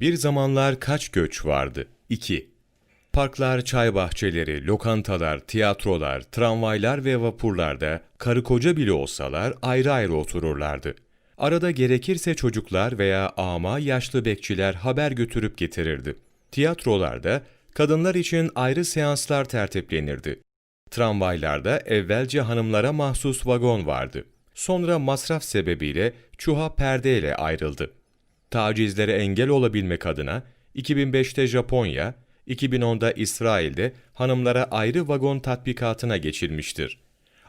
Bir zamanlar kaç göç vardı? 2. Parklar, çay bahçeleri, lokantalar, tiyatrolar, tramvaylar ve vapurlarda karı koca bile olsalar ayrı ayrı otururlardı. Arada gerekirse çocuklar veya ama yaşlı bekçiler haber götürüp getirirdi. Tiyatrolarda kadınlar için ayrı seanslar tertiplenirdi. Tramvaylarda evvelce hanımlara mahsus vagon vardı. Sonra masraf sebebiyle çuha perdeyle ayrıldı. Tacizlere engel olabilmek adına 2005'te Japonya, 2010'da İsrail'de hanımlara ayrı vagon tatbikatına geçilmiştir.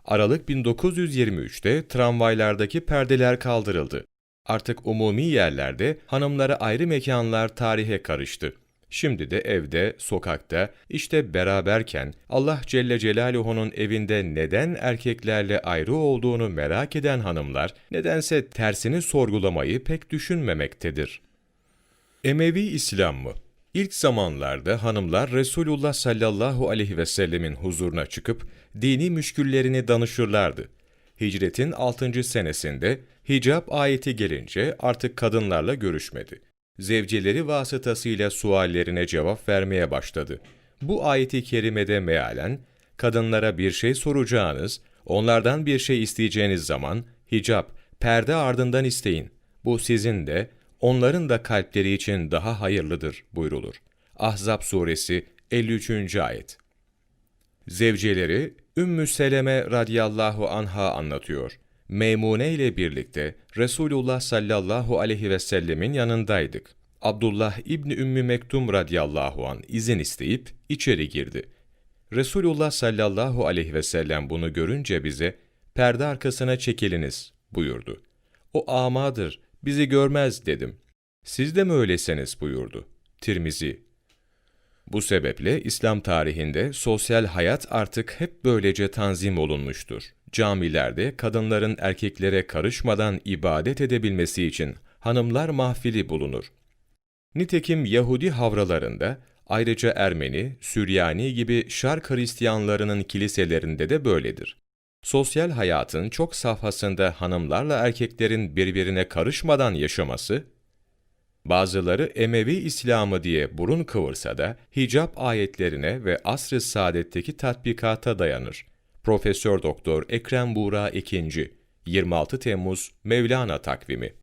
Aralık 1923'te tramvaylardaki perdeler kaldırıldı. Artık umumi yerlerde hanımlara ayrı mekanlar tarihe karıştı. Şimdi de evde, sokakta, işte beraberken Allah Celle Celaluhu'nun evinde neden erkeklerle ayrı olduğunu merak eden hanımlar nedense tersini sorgulamayı pek düşünmemektedir. Emevi İslam mı? İlk zamanlarda hanımlar Resulullah sallallahu aleyhi ve sellemin huzuruna çıkıp dini müşküllerini danışırlardı. Hicretin 6. senesinde hicap ayeti gelince artık kadınlarla görüşmedi. Zevceleri vasıtasıyla suallerine cevap vermeye başladı. Bu ayeti kerimede mealen, kadınlara bir şey soracağınız, onlardan bir şey isteyeceğiniz zaman hicap, perde ardından isteyin. Bu sizin de, onların da kalpleri için daha hayırlıdır buyrulur. Ahzab suresi 53. ayet. Zevceleri Ümmü Seleme radıyallahu anha anlatıyor. Meymune ile birlikte Resulullah sallallahu aleyhi ve sellemin yanındaydık. Abdullah İbni Ümmü Mektum radıyallahu an izin isteyip içeri girdi. Resulullah sallallahu aleyhi ve sellem bunu görünce bize perde arkasına çekiliniz buyurdu. O amadır, bizi görmez dedim. Siz de mi öyleseniz buyurdu. Tirmizi bu sebeple İslam tarihinde sosyal hayat artık hep böylece tanzim olunmuştur. Camilerde kadınların erkeklere karışmadan ibadet edebilmesi için hanımlar mahfili bulunur. Nitekim Yahudi havralarında, ayrıca Ermeni, Süryani gibi Şark Hristiyanlarının kiliselerinde de böyledir. Sosyal hayatın çok safhasında hanımlarla erkeklerin birbirine karışmadan yaşaması, Bazıları Emevi İslamı diye burun kıvırsa da hicap ayetlerine ve asr-ı saadetteki tatbikata dayanır. Profesör Doktor Ekrem Buğra II 26 Temmuz Mevlana takvimi